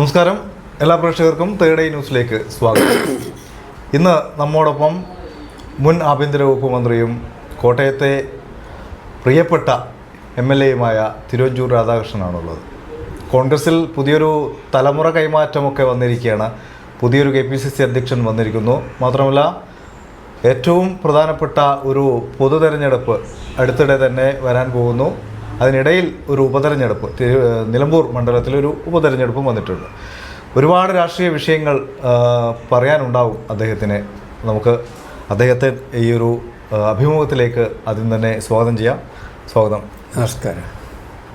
നമസ്കാരം. എല്ലാ പ്രേക്ഷകർക്കും തേർഡ് ഐ ന്യൂസിലേക്ക് സ്വാഗതം. ഇന്ന് നമ്മോടൊപ്പം മുൻ ആഭ്യന്തര വകുപ്പ് മന്ത്രിയും കോട്ടയത്തെ പ്രിയപ്പെട്ട എം എൽ എയുമായ തിരുവഞ്ചൂർ രാധാകൃഷ്ണനാണുള്ളത്. കോൺഗ്രസിൽ പുതിയൊരു തലമുറ കൈമാറ്റമൊക്കെ വന്നിരിക്കുകയാണ്. പുതിയൊരു കെ പി സി സി അധ്യക്ഷൻ വന്നിരിക്കുന്നു. മാത്രമല്ല ഏറ്റവും പ്രധാനപ്പെട്ട ഒരു പൊതു തെരഞ്ഞെടുപ്പ് അടുത്തിടെ തന്നെ വരാൻ പോകുന്നു. അതിനിടയിൽ ഒരു ഉപതെരഞ്ഞെടുപ്പ് തിരു- നിലമ്പൂർ മണ്ഡലത്തിൽ ഒരു ഉപതെരഞ്ഞെടുപ്പും വന്നിട്ടുണ്ട്. ഒരുപാട് രാഷ്ട്രീയ വിഷയങ്ങൾ പറയാനുണ്ടാവും അദ്ദേഹത്തിന്. നമുക്ക് അദ്ദേഹത്തെ ഈ ഒരു അഭിമുഖത്തിലേക്ക് ആദ്യം തന്നെ സ്വാഗതം ചെയ്യാം. സ്വാഗതം. നമസ്കാരം.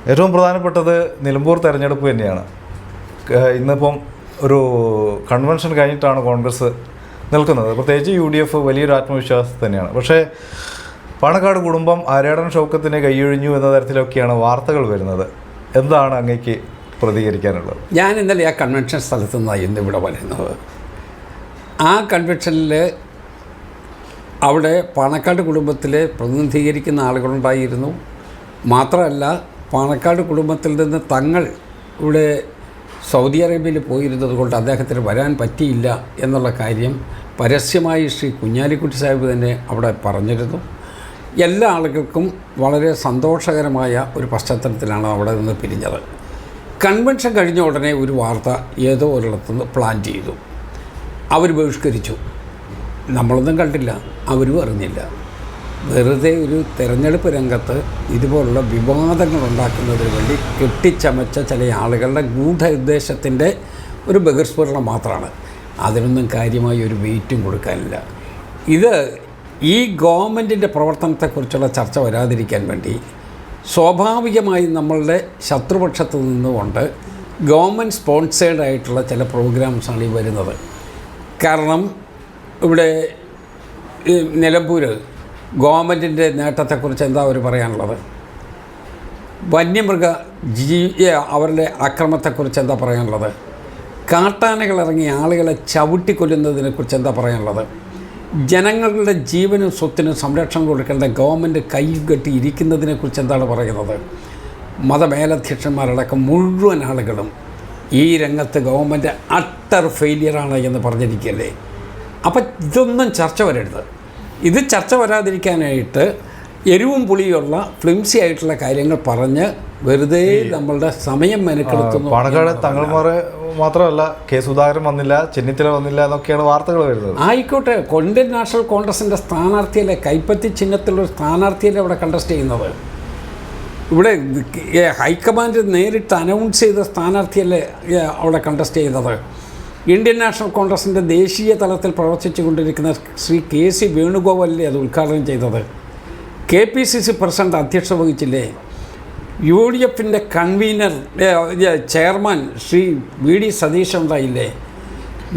ഏറ്റവും പ്രധാനപ്പെട്ടത് നിലമ്പൂർ തെരഞ്ഞെടുപ്പ് തന്നെയാണ്. ഇന്നിപ്പം ഒരു കൺവെൻഷൻ കഴിഞ്ഞിട്ടാണ് കോൺഗ്രസ് നിൽക്കുന്നത്. പ്രത്യേകിച്ച് യു ഡി എഫ് വലിയൊരു ആത്മവിശ്വാസം തന്നെയാണ്. പക്ഷേ പാണക്കാട് കുടുംബം ആരേടൻ ഷൗക്കത്തിനെ കൈയൊഴിഞ്ഞു എന്ന തരത്തിലൊക്കെയാണ് വാർത്തകൾ വരുന്നത്. എന്താണ് അങ്ങേക്ക് പ്രതികരിക്കാനുള്ളത്? ഞാൻ ഇന്നലെ ആ കൺവെൻഷൻ സ്ഥലത്ത് നിന്നാണ് ഇന്ന് ഇവിടെ വരുന്നത്. ആ കൺവെൻഷനിൽ അവിടെ പാണക്കാട് കുടുംബത്തിലെ പ്രതിനിധീകരിക്കുന്ന ആളുകളുണ്ടായിരുന്നു. മാത്രമല്ല പാണക്കാട് കുടുംബത്തിൽ നിന്ന് തങ്ങൾ ഇവിടെ സൗദി അറേബ്യയിൽ പോയിരുന്നത് കൊണ്ട് അദ്ദേഹത്തിന് വരാൻ പറ്റിയില്ല എന്നുള്ള കാര്യം പരസ്യമായി ശ്രീ കുഞ്ഞാലിക്കുട്ടി സാഹിബ് തന്നെ അവിടെ പറഞ്ഞിരുന്നു. എല്ലാ ആളുകൾക്കും വളരെ സന്തോഷകരമായ ഒരു പശ്ചാത്തലത്തിലാണ് അവിടെ നിന്ന് പിരിഞ്ഞത്. കൺവെൻഷൻ കഴിഞ്ഞ ഉടനെ ഒരു വാർത്ത ഏതോ ഒരിടത്തുനിന്ന് പ്ലാൻ ചെയ്തു. അവർ ബഹിഷ്കരിച്ചു. നമ്മളൊന്നും കണ്ടില്ല. അവരും അറിഞ്ഞില്ല. വെറുതെ ഒരു തെരഞ്ഞെടുപ്പ് രംഗത്ത് ഇതുപോലുള്ള വിവാദങ്ങൾ ഉണ്ടാക്കുന്നതിന് വേണ്ടി കെട്ടിച്ചമച്ച ചില ആളുകളുടെ ഗൂഢ ഒരു ബഹിർസ്ഫുരണം മാത്രമാണ്. അതിനൊന്നും കാര്യമായി ഒരു വെയിറ്റും കൊടുക്കാനില്ല. ഇത് ഈ ഗവൺമെന്റിന്റെ പ്രവർത്തനത്തെക്കുറിച്ചുള്ള ചർച്ച വരാതിരിക്കാൻ വേണ്ടി സ്വാഭാവികമായും നമ്മളുടെ ശത്രുപക്ഷത്ത് നിന്നുകൊണ്ട് ഗവൺമെന്റ് സ്പോൺസേഡ് ആയിട്ടുള്ള ചില പ്രോഗ്രാംസാണ് ഈ വരുന്നത്. കാരണം ഇവിടെ നിലമ്പൂർ ഗവൺമെന്റിന്റെ നേട്ടത്തെക്കുറിച്ച് എന്താ അവർ പറയാനുള്ളത്? വന്യമൃഗ ജീ അവരുടെ അക്രമത്തെക്കുറിച്ച് എന്താ പറയാനുള്ളത്? കാട്ടാനകൾ ഇറങ്ങി ആളുകളെ ചവിട്ടിക്കൊല്ലുന്നതിനെക്കുറിച്ച് എന്താ പറയാനുള്ളത്? ജനങ്ങളുടെ ജീവനും സ്വത്തിനും സംരക്ഷണം കൊടുക്കേണ്ട ഗവൺമെന്റ് കൈകെട്ടി ഇരിക്കുന്നതിനെക്കുറിച്ച് എന്താണ് പറയുന്നത്? മതമേലധ്യക്ഷന്മാരടക്കം മുഴുവൻ ആളുകളും ഈ രംഗത്ത് ഗവൺമെന്റ് അട്ടർ ഫെയിലിയറാണ് എന്ന് പറഞ്ഞിരിക്കല്ലേ അപ്പം ഇതൊന്നും ചർച്ച വരരുത്. ഇത് ചർച്ച വരാതിരിക്കാനായിട്ട് എരിവും പുളിയുള്ള ഫ്ലിംസി ആയിട്ടുള്ള കാര്യങ്ങൾ പറഞ്ഞ് വെറുതെ നമ്മളുടെ സമയം മെനക്കെടുത്തുന്നു പാണക്കാട് തങ്ങൾമാരെ മാത്രമല്ല കെ സുധാകരൻ വന്നില്ല ചെന്നിത്തല വന്നില്ല എന്നൊക്കെയാണ് വാർത്തകൾ വരുന്നത്. ആയിക്കോട്ടെ കൊണ്ടൻ നാഷണൽ കോൺഗ്രസിന്റെ സ്ഥാനാർത്ഥിയല്ലേ കൈപ്പത്തി ചിഹ്നത്തിലുള്ള സ്ഥാനാർത്ഥിയല്ലേ ഇവിടെ കണ്ടസ്റ്റ് ചെയ്യുന്നത്? ഇവിടെ ഹൈക്കമാൻഡ് നേരിട്ട് അനൗൺസ് ചെയ്ത സ്ഥാനാർത്ഥിയല്ലേ അവിടെ കണ്ടസ്റ്റ് ചെയ്യുന്നത്? ഇന്ത്യൻ നാഷണൽ കോൺഗ്രസിന്റെ ദേശീയ തലത്തിൽ പ്രവർത്തിച്ചു കൊണ്ടിരിക്കുന്ന ശ്രീ കെ സി വേണുഗോപാലല്ലേ അത് ഉദ്ഘാടനം ചെയ്തത്? K P C C president അധ്യക്ഷത വഹിച്ചില്ലേ? യു ഡി എഫിന്റെ convener chairman Shri V D Satheesan റായില്ലേ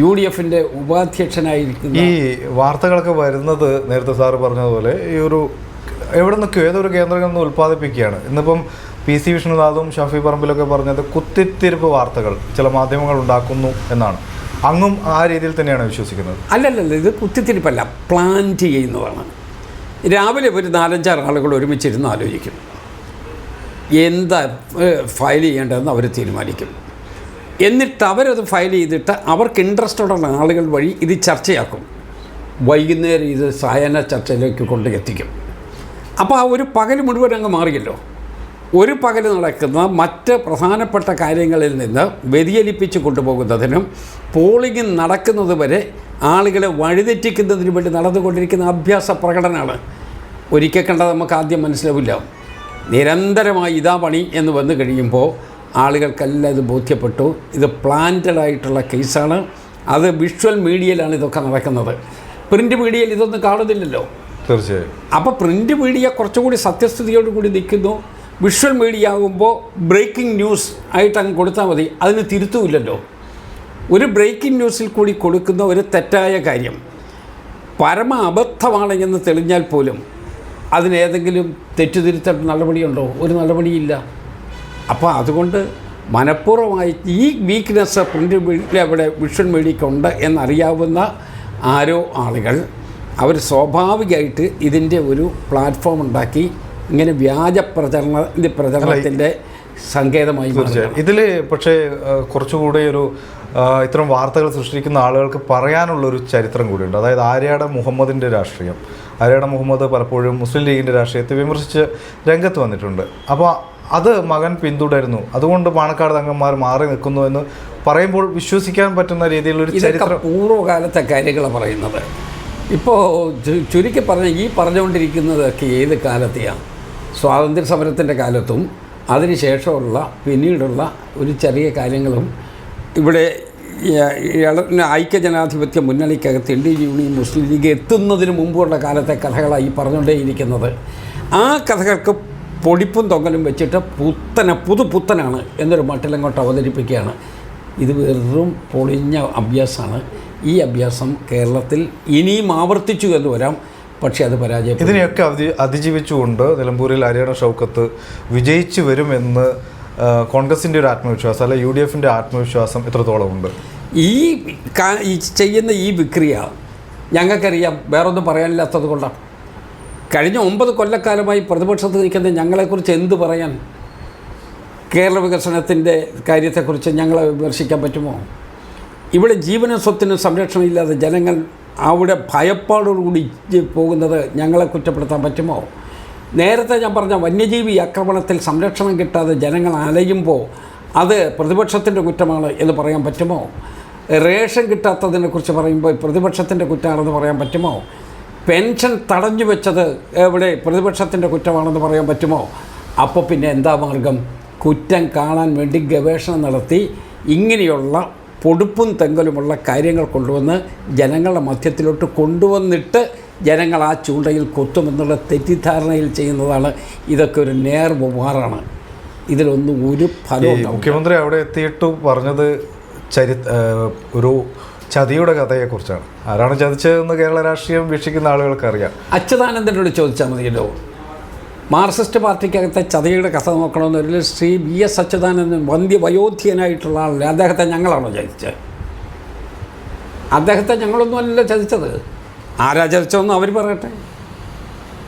U D എഫിന്റെ ഉപാധ്യക്ഷനായിരിക്കുന്ന ഈ വാർത്തകളൊക്കെ വരുന്നത് നേരത്തെ സാറ് പറഞ്ഞതുപോലെ ഈ ഒരു എവിടെ നിന്നൊക്കെ ഏതൊരു കേന്ദ്രങ്ങളിൽ നിന്ന് ഉൽപ്പാദിപ്പിക്കുകയാണ്. ഇന്നിപ്പം പി സി വിഷ്ണുനാഥും ഷഫി പറമ്പിലൊക്കെ പറഞ്ഞത് കുത്തിത്തിരിപ്പ് വാർത്തകൾ ചില മാധ്യമങ്ങൾ ഉണ്ടാക്കുന്നു എന്നാണ്. അങ്ങും ആ രീതിയിൽ തന്നെയാണ് വിശ്വസിക്കുന്നത്. അല്ലല്ലല്ല ഇത് കുത്തിത്തിരിപ്പല്ല പ്ലാൻ ചെയ്യുന്നതാണ്. രാവിലെ ഒരു നാലഞ്ചാറ് ആളുകൾ ഒരുമിച്ചിരുന്ന് ആലോചിക്കും. എന്താ ഫയൽ ചെയ്യേണ്ടതെന്ന് അവർ തീരുമാനിക്കും. എന്നിട്ട് അവരത് ഫയൽ ചെയ്തിട്ട് അവർക്ക് ഇൻട്രസ്റ്റ് ഉള്ള ആളുകൾ വഴി ഇത് ചർച്ചയാക്കും. വൈകുന്നേരം ഇത് സായന ചർച്ചയിലേക്ക് കൊണ്ട് എത്തിക്കും. അപ്പോൾ ആ ഒരു പകൽ മുഴുവൻ അങ്ങ് മാറിയല്ലോ. ഒരു പകൽ നടക്കുന്ന മറ്റ് പ്രധാനപ്പെട്ട കാര്യങ്ങളിൽ നിന്ന് വ്യതിചലിപ്പിച്ച് കൊണ്ടുപോകുന്നതിനും പോളിംഗ് നടക്കുന്നത് വരെ ആളുകളെ വഴിതെറ്റിക്കുന്നതിന് വേണ്ടി നടന്നുകൊണ്ടിരിക്കുന്ന അഭ്യാസ പ്രകടനമാണ്. ഒരിക്കൽ കണ്ടാൽ നമുക്ക് ആദ്യം മനസ്സിലാവില്ല. നിരന്തരമായി ഇതാ പണി എന്ന് വന്നു കഴിയുമ്പോൾ ആളുകൾക്കെല്ലാം ഇത് ബോധ്യപ്പെട്ടു. ഇത് പ്ലാന്റഡ് ആയിട്ടുള്ള കേസാണ്. അത് വിഷ്വൽ മീഡിയയിലാണ് ഇതൊക്കെ നടക്കുന്നത്. പ്രിന്റ് മീഡിയയിൽ ഇതൊന്നും കാണുന്നില്ലല്ലോ. തീർച്ചയായും. അപ്പോൾ പ്രിന്റ് മീഡിയ കുറച്ചുകൂടി സത്യസ്ഥിതിയോട് കൂടി നിൽക്കുന്നു. വിഷ്വൽ മീഡിയ ആകുമ്പോൾ ബ്രേക്കിംഗ് ന്യൂസ് ആയിട്ട് അങ്ങ് കൊടുത്താൽ മതി. അതിന് തിരുത്തുമില്ലല്ലോ ഒരു ബ്രേക്കിംഗ് ന്യൂസിൽ കൂടി കൊടുക്കുന്ന ഒരു തെറ്റായ കാര്യം. പരമ അബദ്ധമാണ് എന്ന് തെളിഞ്ഞാൽ പോലും അതിനേതെങ്കിലും തെറ്റുതിരുത്തേണ്ട നടപടിയുണ്ടോ? ഒരു നടപടിയില്ല. അപ്പോൾ അതുകൊണ്ട് മനഃപൂർവമായി ഈ വീക്ക്നെസ് പ്രിന്റ് മീഡിയ അവിടെ വിഷൻ മീഡിയയ്ക്കുണ്ട് എന്നറിയാവുന്ന ആരോ ആളുകൾ അവർ സ്വാഭാവികമായിട്ട് ഇതിന്റെ ഒരു പ്ലാറ്റ്ഫോം ഉണ്ടാക്കി. ഇങ്ങനെ വ്യാജ പ്രചരണ പ്രചരണത്തിന്റെ സങ്കേതമായി തീർച്ചയായും. ഇതിൽ പക്ഷേ കുറച്ചുകൂടി ഒരു ഇത്തരം വാർത്തകൾ സൃഷ്ടിക്കുന്ന ആളുകൾക്ക് പറയാനുള്ള ഒരു ചരിത്രം കൂടിയുണ്ട്. അതായത് ആര്യാട മുഹമ്മദിന്റെ രാഷ്ട്രീയം. ആര്യാട മുഹമ്മദ് പലപ്പോഴും മുസ്ലിം ലീഗിന്റെ രാഷ്ട്രീയത്തെ വിമർശിച്ച് രംഗത്ത് വന്നിട്ടുണ്ട്. അപ്പോൾ അത് മകൻ പിന്തുടരുന്നു. അതുകൊണ്ട് പാണക്കാട് തങ്ങന്മാർ മാറി നിൽക്കുന്നു എന്ന് പറയുമ്പോൾ വിശ്വസിക്കാൻ പറ്റുന്ന രീതിയിലൊരു ചരിത്ര പൂർവകാലത്തെ കാര്യങ്ങളാണ് പറയുന്നത്. ഇപ്പോൾ ചുരുക്കി പറഞ്ഞ ഈ പറഞ്ഞുകൊണ്ടിരിക്കുന്നതൊക്കെ ഏത് കാലത്തെയാണ് സ്വാതന്ത്ര്യ സമരത്തിന്റെ കാലത്തും അതിനുശേഷമുള്ള പിന്നീടുള്ള ഒരു ചെറിയ കാര്യങ്ങളും ഇവിടെ ഐക്യജനാധിപത്യ മുന്നണിക്കകത്ത് ഇന്ത്യൻ യൂണിയൻ മുസ്ലിം ലീഗ് എത്തുന്നതിന് മുമ്പുള്ള കാലത്തെ കഥകളായി പറഞ്ഞുകൊണ്ടേയിരിക്കുന്നത്. ആ കഥകൾക്ക് പൊടിപ്പും തൊങ്ങലും വെച്ചിട്ട് പുത്തന പുതു പുത്തനാണ് എന്നൊരു മട്ടിലങ്ങോട്ട് അവതരിപ്പിക്കുകയാണ്. ഇത് വെറും പൊളിഞ്ഞ അഭ്യാസമാണ്. ഈ അഭ്യാസം കേരളത്തിൽ ഇനിയും ആവർത്തിച്ചു എന്ന് വരാം. പക്ഷേ അത് പരാജയം ഇതിനെയൊക്കെ അതി അതിജീവിച്ചുകൊണ്ട് നിലമ്പൂരിൽ ഹരിയാണ ഷൗക്കത്ത് വിജയിച്ചു വരുമെന്ന് കോൺഗ്രസിന്റെ ഒരു ആത്മവിശ്വാസം അല്ലെ യു ഡി എഫിന്റെ ആത്മവിശ്വാസം എത്രത്തോളം ഉണ്ട്? ഈ ചെയ്യുന്ന ഈ വിക്രിയ ഞങ്ങൾക്കറിയാം വേറൊന്നും പറയാനില്ലാത്തത് കൊണ്ടാണ്. കഴിഞ്ഞ ഒമ്പത് കൊല്ലക്കാലമായി പ്രതിപക്ഷത്ത് നിൽക്കുന്ന ഞങ്ങളെക്കുറിച്ച് എന്ത് പറയാൻ കേരള വികസനത്തിന്റെ കാര്യത്തെക്കുറിച്ച് ഞങ്ങളെ വിമർശിക്കാൻ പറ്റുമോ? ഇവിടെ ജീവനും സ്വത്തിനും സംരക്ഷണമില്ലാതെ ജനങ്ങൾ അവിടെ ഭയപ്പാടോടുകൂടി പോകുന്നത് ഞങ്ങളെ കുറ്റപ്പെടുത്താൻ പറ്റുമോ? നേരത്തെ ഞാൻ പറഞ്ഞ വന്യജീവി ആക്രമണത്തിൽ സംരക്ഷണം കിട്ടാതെ ജനങ്ങൾ അലയുമ്പോൾ അത് പ്രതിപക്ഷത്തിന്റെ കുറ്റമാണ് എന്ന് പറയാൻ പറ്റുമോ? റേഷൻ കിട്ടാത്തതിനെക്കുറിച്ച് പറയുമ്പോൾ പ്രതിപക്ഷത്തിന്റെ കുറ്റമാണെന്ന് പറയാൻ പറ്റുമോ? പെൻഷൻ തടഞ്ഞു വെച്ചത് എവിടെ പ്രതിപക്ഷത്തിന്റെ കുറ്റമാണെന്ന് പറയാൻ പറ്റുമോ? അപ്പോൾ പിന്നെ എന്താ മാർഗം? കുറ്റം കാണാൻ വേണ്ടി ഗവേഷണം നടത്തി ഇങ്ങനെയുള്ള പൊടുപ്പും തെങ്കലുമുള്ള കാര്യങ്ങൾ കൊണ്ടുവന്ന് ജനങ്ങളുടെ മധ്യത്തിലോട്ട് കൊണ്ടുവന്നിട്ട് ജനങ്ങൾ ആ ചൂണ്ടയിൽ കൊത്തുമെന്നുള്ള തെറ്റിദ്ധാരണയിൽ ചെയ്യുന്നതാണ് ഇതൊക്കെ ഒരു നേർ നേർവുമാറാണ് ഇതിലൊന്നും ഒരു ഫലവും മുഖ്യമന്ത്രി അവിടെ എത്തിയിട്ട് പറഞ്ഞത് ചരി ഒരു ചതിയുടെ കഥയെക്കുറിച്ചാണ്. ആരാണ് ചതിച്ചതെന്ന് കേരള രാഷ്ട്രീയം വീക്ഷിക്കുന്ന ആളുകൾക്ക് അറിയാം അച്യുതാനന്ദനോട് ചോദിച്ചാൽ മതിയല്ലോ. മാർക്സിസ്റ്റ് പാർട്ടിക്കകത്തെ ചതയുടെ കഥ നോക്കണമെന്നൊരു ശ്രീ ബി എസ് അച്യുതാനന്ദൻ വന്ധ്യ വയോധ്യനായിട്ടുള്ള ആളല്ലേ? അദ്ദേഹത്തെ ഞങ്ങളാണോ ചതിച്ചത്? അദ്ദേഹത്തെ ഞങ്ങളൊന്നും അല്ലല്ലോ ചതിച്ചത്. ആരാ ചതിച്ചതെന്ന് അവർ പറയട്ടെ.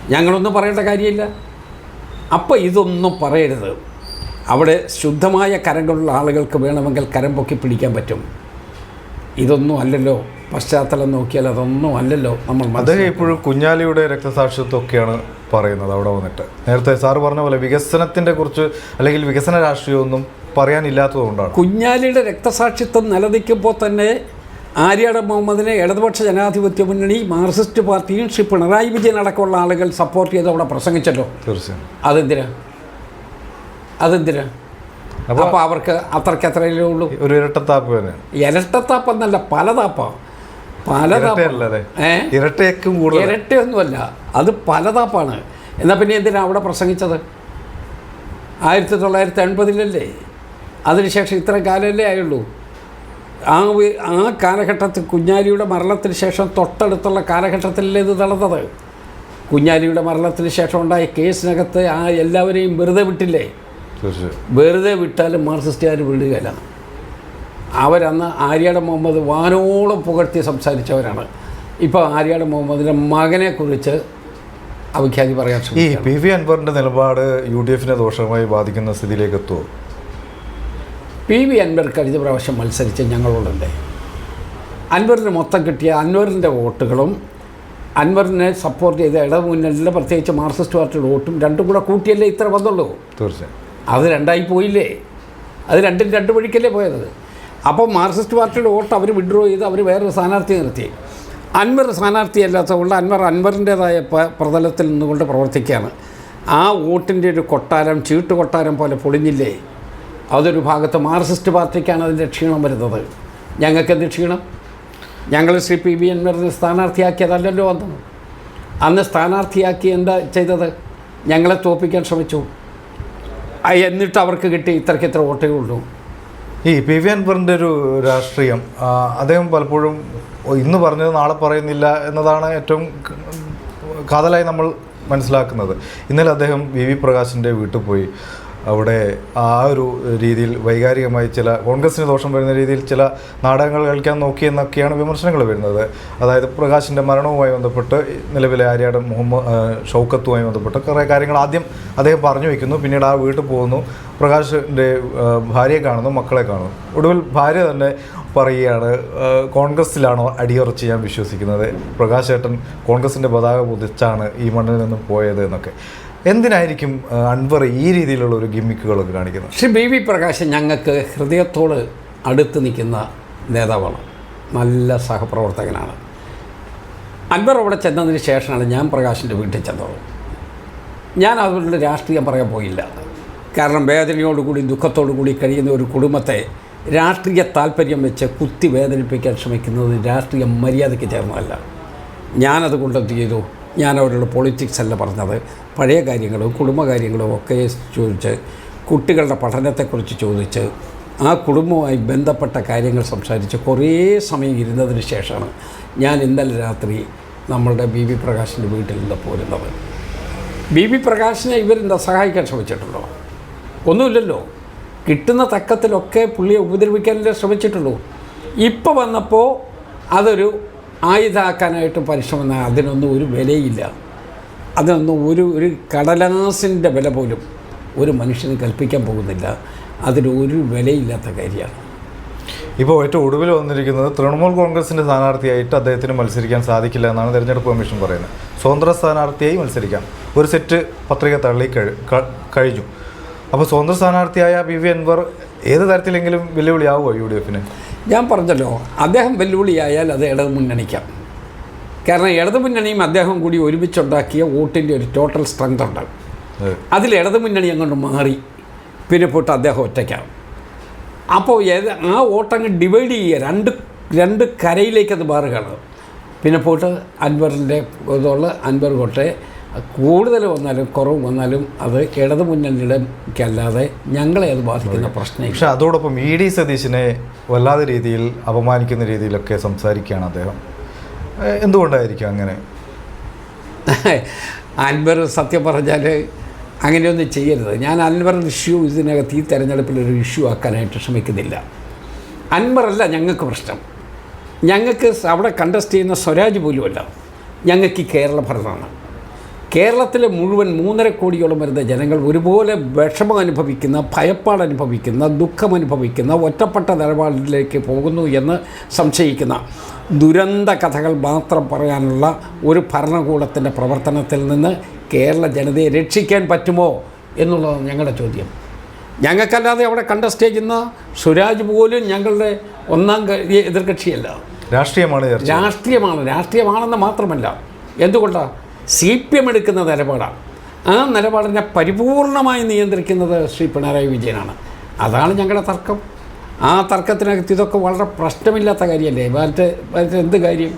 ഞങ്ങളൊന്നും പറയേണ്ട കാര്യമില്ല. അപ്പോൾ ഇതൊന്നും പറയരുത്. അവിടെ ശുദ്ധമായ കരങ്ങളുള്ള ആളുകൾക്ക് വേണമെങ്കിൽ കരം പൊക്കി പിടിക്കാൻ പറ്റും. ഇതൊന്നും അല്ലല്ലോ. പശ്ചാത്തലം നോക്കിയാൽ അതൊന്നും അല്ലല്ലോ നമ്മൾ അദ്ദേഹം ഇപ്പോഴും കുഞ്ഞാലിയുടെ രക്തസാക്ഷിത്വമൊക്കെയാണ് പറയുന്നത് അവിടെ വന്നിട്ട്. നേരത്തെ സാറ് പറഞ്ഞ പോലെ വികസനത്തിന്റെ കുറിച്ച് അല്ലെങ്കിൽ വികസന രാഷ്ട്രീയമൊന്നും പറയാനില്ലാത്തതുകൊണ്ടാണ്. കുഞ്ഞാലിയുടെ രക്തസാക്ഷിത്വം നിലനിൽക്കുമ്പോൾ തന്നെ ആര്യാട മുഹമ്മദിനെ ഇടതുപക്ഷ ജനാധിപത്യ മുന്നണി മാർക്സിസ്റ്റ് പാർട്ടിയും ശ്രീ പിണറായി വിജയൻ അടക്കമുള്ള ആളുകൾ സപ്പോർട്ട് ചെയ്ത് അവിടെ പ്രസംഗിച്ചല്ലോ. തീർച്ചയായും. അതെന്തിനാ? അതെന്തിനാ? അപ്പോൾ അവർക്ക് അത്രയ്ക്ക് അത്രയല്ലേ ഉള്ളൂ. ഒരു ഇരട്ടത്താപ്പ് പലതാപ്പ ഇരട്ടയല്ല അല്ലേ? ഏ? ഇരട്ടയേക്കും കൂടുതൽ ഇരട്ടയൊന്നുമല്ല അത് പലതാപ്പാണ് എന്നാൽ പിന്നെ എന്തിനാ അവിടെ പ്രസംഗിച്ചത്? ആയിരത്തി തൊള്ളായിരത്തി എൺപതിലല്ലേ അതിനുശേഷം ഇത്ര കാലമല്ലേ ആയുള്ളൂ. ആ ആ കാലഘട്ടത്തിൽ കുഞ്ഞാലിയുടെ മരണത്തിന് ശേഷം തൊട്ടടുത്തുള്ള കാലഘട്ടത്തിലല്ലേ ഇത് നടന്നത്? കുഞ്ഞാലിയുടെ മരണത്തിന് ശേഷം ഉണ്ടായ കേസിനകത്ത് ആ എല്ലാവരെയും വെറുതെ വിട്ടില്ലേ? വെറുതെ വിട്ടാലും മാർക്സിസ്റ്റുകാർ വിടുകയില്ല. അവരന്ന് ആര്യാട് മുഹമ്മദ് വാനോളം പുകഴ്ത്തി സംസാരിച്ചവരാണ്. ഇപ്പോൾ ആര്യാട് മുഹമ്മദിന്റെ മകനെക്കുറിച്ച് അവിഖ്യാതി പറയാൻ ഈ പി വി അൻവറിന്റെ നിലപാട് യു ഡി എഫിനെ ദോഷമായി ബാധിക്കുന്ന സ്ഥിതിയിലേക്ക് എത്തുമോ പി വി അൻവർ കഴിഞ്ഞ പ്രാവശ്യം മത്സരിച്ച ഞങ്ങളോടുണ്ട് അൻവറിന് മൊത്തം കിട്ടിയ അൻവറിന്റെ വോട്ടുകളും അൻവറിനെ സപ്പോർട്ട് ചെയ്ത ഇടമുന്നണിയിലെ പ്രത്യേകിച്ച് മാർക്സിസ്റ്റ് പാർട്ടിയുടെ വോട്ടും രണ്ടും കൂടെ കൂട്ടിയല്ലേ ഇത്ര വന്നുള്ളൂ തീർച്ചയായും. അത് രണ്ടായി പോയില്ലേ? അത് രണ്ടും രണ്ട് വഴിക്കല്ലേ പോയത്? അപ്പോൾ മാർക്സിസ്റ്റ് പാർട്ടിയുടെ വോട്ട് അവർ വിഡ്രോ ചെയ്ത് അവർ വേറൊരു സ്ഥാനാർത്ഥി നിർത്തി. അൻവർ സ്ഥാനാർത്ഥിയല്ലാത്തതുകൊണ്ട് അൻവർ അൻവറിന്റേതായ പ- പ്രതലത്തിൽ നിന്നുകൊണ്ട് പ്രവർത്തിക്കുകയാണ്. ആ വോട്ടിന്റെ ഒരു കൊട്ടാരം ചീട്ട് കൊട്ടാരം പോലെ പൊളിഞ്ഞില്ലേ? അതൊരു ഭാഗത്ത് മാർക്സിസ്റ്റ് പാർട്ടിക്കാണ് അതിന്റെ ക്ഷീണം വരുന്നത്. ഞങ്ങൾക്കെന്ത് ക്ഷീണം? ഞങ്ങൾ ശ്രീ പി വി അൻവറിനെ സ്ഥാനാർത്ഥിയാക്കിയതല്ലല്ലോ അന്ന്. അന്ന് സ്ഥാനാർത്ഥിയാക്കി എന്താ ചെയ്തത്? ഞങ്ങളെ തോപ്പിക്കാൻ ശ്രമിച്ചു. എന്നിട്ട് അവർക്ക് കിട്ടി ഇത്രയ്ക്ക് ഇത്ര വോട്ടേ ഉള്ളൂ. ഈ പി വി അൻവറിന്റെ ഒരു രാഷ്ട്രീയം അദ്ദേഹം പലപ്പോഴും ഇന്ന് പറഞ്ഞത് നാളെ പറയുന്നില്ല എന്നതാണ് ഏറ്റവും കാതലായി നമ്മൾ മനസ്സിലാക്കുന്നത്. ഇന്നലെ അദ്ദേഹം വി വി പ്രകാശിന്റെ വീട്ടിൽ പോയി. അവിടെ ആ ഒരു രീതിയിൽ വൈകാരികമായി ചില കോൺഗ്രസിന് ദോഷം വരുന്ന രീതിയിൽ ചില നാടകങ്ങൾ കളിക്കാൻ നോക്കിയെന്നൊക്കെയാണ് വിമർശനങ്ങൾ വരുന്നത്. അതായത് പ്രകാശിന്റെ മരണവുമായി ബന്ധപ്പെട്ട് നിലവിലെ ആര്യാടൻ മുഹമ്മദ് ഷൗക്കത്തുമായി ബന്ധപ്പെട്ട് കുറേ കാര്യങ്ങൾ ആദ്യം അദ്ദേഹം പറഞ്ഞു വയ്ക്കുന്നു പിന്നീട് ആ വീട്ടിൽ പോകുന്നു. പ്രകാശിന്റെ ഭാര്യയെ കാണുന്നു മക്കളെ കാണുന്നു. ഒടുവിൽ ഭാര്യ തന്നെ പറയുകയാണ് കോൺഗ്രസ്സിലാണോ അടിയുറച്ച് ഞാൻ വിശ്വസിക്കുന്നത്? പ്രകാശ് ഏട്ടൻ കോൺഗ്രസിന്റെ പതാക പുതിച്ചാണ് ഈ മണ്ണിൽ നിന്ന് പോയത് എന്നൊക്കെ. എന്തിനായിരിക്കും അൻവർ ഈ രീതിയിലുള്ള ഒരു ഗിമ്മിക്കുകളൊക്കെ കാണിക്കുന്നത്? ശ്രീ ബി വി പ്രകാശ് ഞങ്ങൾക്ക് ഹൃദയത്തോട് അടുത്ത് നിൽക്കുന്ന നേതാവാണ്. നല്ല സഹപ്രവർത്തകനാണ്. അൻവർ അവിടെ ചെന്നതിന് ശേഷമാണ് ഞാൻ പ്രകാശിന്റെ വീട്ടിൽ ചെന്നത്. ഞാൻ അവരുടെ രാഷ്ട്രീയം പറയാൻ പോയില്ല. കാരണം വേദനയോടുകൂടി ദുഃഖത്തോടുകൂടി കഴിയുന്ന ഒരു കുടുംബത്തെ രാഷ്ട്രീയ താല്പര്യം വെച്ച് കുത്തി വേദനിപ്പിക്കാൻ ശ്രമിക്കുന്നത് രാഷ്ട്രീയ മര്യാദയ്ക്ക് ചേർന്നതല്ല. ഞാനത് കൊണ്ടെന്ത് ചെയ്തു? ഞാൻ അവരോട് പൊളിറ്റിക്സ് അല്ല പറഞ്ഞത്. പഴയ കാര്യങ്ങളും കുടുംബകാര്യങ്ങളും ഒക്കെ ചോദിച്ച് കുട്ടികളുടെ പഠനത്തെക്കുറിച്ച് ചോദിച്ച് ആ കുടുംബവുമായി ബന്ധപ്പെട്ട കാര്യങ്ങൾ സംസാരിച്ച് കുറേ സമയം ഇരുന്നതിന് ശേഷമാണ് ഞാൻ ഇന്നലെ രാത്രി നമ്മളുടെ ബി വി പ്രകാശിന്റെ വീട്ടിൽ നിന്ന് പോരുന്നത്. ബി വി പ്രകാശിനെ ഇവരെന്താ സഹായിക്കാൻ ശ്രമിച്ചിട്ടുണ്ടോ? ഒന്നുമില്ലല്ലോ. കിട്ടുന്ന തക്കത്തിലൊക്കെ പുള്ളിയെ ഉപദ്രവിക്കാനല്ലേ ശ്രമിച്ചിട്ടുള്ളൂ. ഇപ്പോൾ വന്നപ്പോൾ അതൊരു ആയുധമാക്കാനായിട്ട് പരിശ്രമം അതിനൊന്നും ഒരു വിലയില്ല. അതിനൊന്നും ഒരു ഒരു കടലാസിന്റെ വില പോലും ഒരു മനുഷ്യന് കൽപ്പിക്കാൻ പോകുന്നില്ല. അതിനൊരു വിലയില്ലാത്ത കാര്യമാണ്. ഇപ്പോൾ ഏറ്റവും ഒടുവിൽ വന്നിരിക്കുന്നത് തൃണമൂൽ കോൺഗ്രസിന്റെ സ്ഥാനാർത്ഥിയായിട്ട് അദ്ദേഹത്തിന് മത്സരിക്കാൻ സാധിക്കില്ല എന്നാണ് തെരഞ്ഞെടുപ്പ് കമ്മീഷൻ പറയുന്നത്. സ്വതന്ത്ര സ്ഥാനാർത്ഥിയായി മത്സരിക്കാം. ഒരു സെറ്റ് പത്രിക തള്ളി കഴി കഴിഞ്ഞു. അപ്പോൾ സ്വതന്ത്ര സ്ഥാനാർത്ഥിയായ പി വി അൻവർ ഏത് തരത്തിലെങ്കിലും വെല്ലുവിളിയാവുമോ യു ഡി എഫിന്? ഞാൻ പറഞ്ഞല്ലോ അദ്ദേഹം വെല്ലുവിളിയായാൽ അത് ഇടത് മുന്നണിക്കാം കാരണം ഇടത് മുന്നണിയും അദ്ദേഹം കൂടി ഒരുമിച്ചുണ്ടാക്കിയ വോട്ടിന്റെ ഒരു ടോട്ടൽ സ്ട്രെങ്ത് ഉണ്ട്. അതെ. അതിൽ ഇടത് മുന്നണി അങ്ങോട്ട് മാറി പിന്നെ പോയിട്ട് അദ്ദേഹം ഒറ്റയ്ക്കാണ്. അപ്പോൾ ഏത് ആ വോട്ടങ്ങ് ഡിവൈഡ് ചെയ്യുക രണ്ട് രണ്ട് കരയിലേക്ക് അത് മാറുകയാണ്. പിന്നെ പോയിട്ട് അൻവറിന്റെ ഇതുള്ള അൻവർ കൊട്ടെ കൂടുതൽ വന്നാലും കുറവ് വന്നാലും അത് ഇടതു മുന്നണിയുടെക്കല്ലാതെ ഞങ്ങളെ അത് ബാധിക്കുന്ന പ്രശ്നം പക്ഷെ അതോടൊപ്പം ഇ ഡി സതീശിനെ വല്ലാതെ രീതിയിൽ അപമാനിക്കുന്ന രീതിയിലൊക്കെ സംസാരിക്കുകയാണ് അദ്ദേഹം. എന്തുകൊണ്ടായിരിക്കും അങ്ങനെ? അൻവർ സത്യം പറഞ്ഞാൽ അങ്ങനെയൊന്നും ചെയ്യരുത്. ഞാൻ അൻവർ ഇഷ്യൂ ഇതിനകത്ത് ഈ തെരഞ്ഞെടുപ്പിൽ ഒരു ഇഷ്യൂ ആക്കാനായിട്ട് ശ്രമിക്കുന്നില്ല. അൻവറല്ല ഞങ്ങൾക്ക് പ്രശ്നം. ഞങ്ങൾക്ക് അവിടെ കണ്ടസ്റ്റ് ചെയ്യുന്ന സ്വരാജ് പോലുമല്ല. ഞങ്ങൾക്ക് ഈ കേരള ഭരണമാണ്. കേരളത്തിലെ മുഴുവൻ മൂന്നര കോടിയോളം വരുന്ന ജനങ്ങൾ ഒരുപോലെ വിഷമം അനുഭവിക്കുന്ന ഭയപ്പാട് അനുഭവിക്കുന്ന ദുഃഖം അനുഭവിക്കുന്ന ഒറ്റപ്പെട്ട നിലപാടിലേക്ക് പോകുന്നു എന്ന് സംശയിക്കുന്ന ദുരന്ത കഥകൾ മാത്രം പറയാനുള്ള ഒരു ഭരണകൂടത്തിന്റെ പ്രവർത്തനത്തിൽ നിന്ന് കേരള ജനതയെ രക്ഷിക്കാൻ പറ്റുമോ എന്നുള്ളതാണ് ഞങ്ങളുടെ ചോദ്യം. ഞങ്ങൾക്കല്ലാതെ അവിടെ കണ്ടസ്റ്റ് ചെയ്യുന്ന സുരാജ് പോലും ഞങ്ങളുടെ ഒന്നാം എതിർകക്ഷിയല്ല രാഷ്ട്രീയമാണ് രാഷ്ട്രീയമാണ് രാഷ്ട്രീയമാണെന്ന് മാത്രമല്ല. എന്തുകൊണ്ടാണ് സി പി എം എടുക്കുന്ന നിലപാടാണ്. ആ നിലപാടിനെ പരിപൂർണമായി നിയന്ത്രിക്കുന്നത് ശ്രീ പിണറായി വിജയനാണ്. അതാണ് ഞങ്ങളുടെ തർക്കം. ആ തർക്കത്തിനകത്ത് ഇതൊക്കെ വളരെ പ്രശ്നമില്ലാത്ത കാര്യമല്ലേ? മറ്റേ എന്ത് കാര്യം?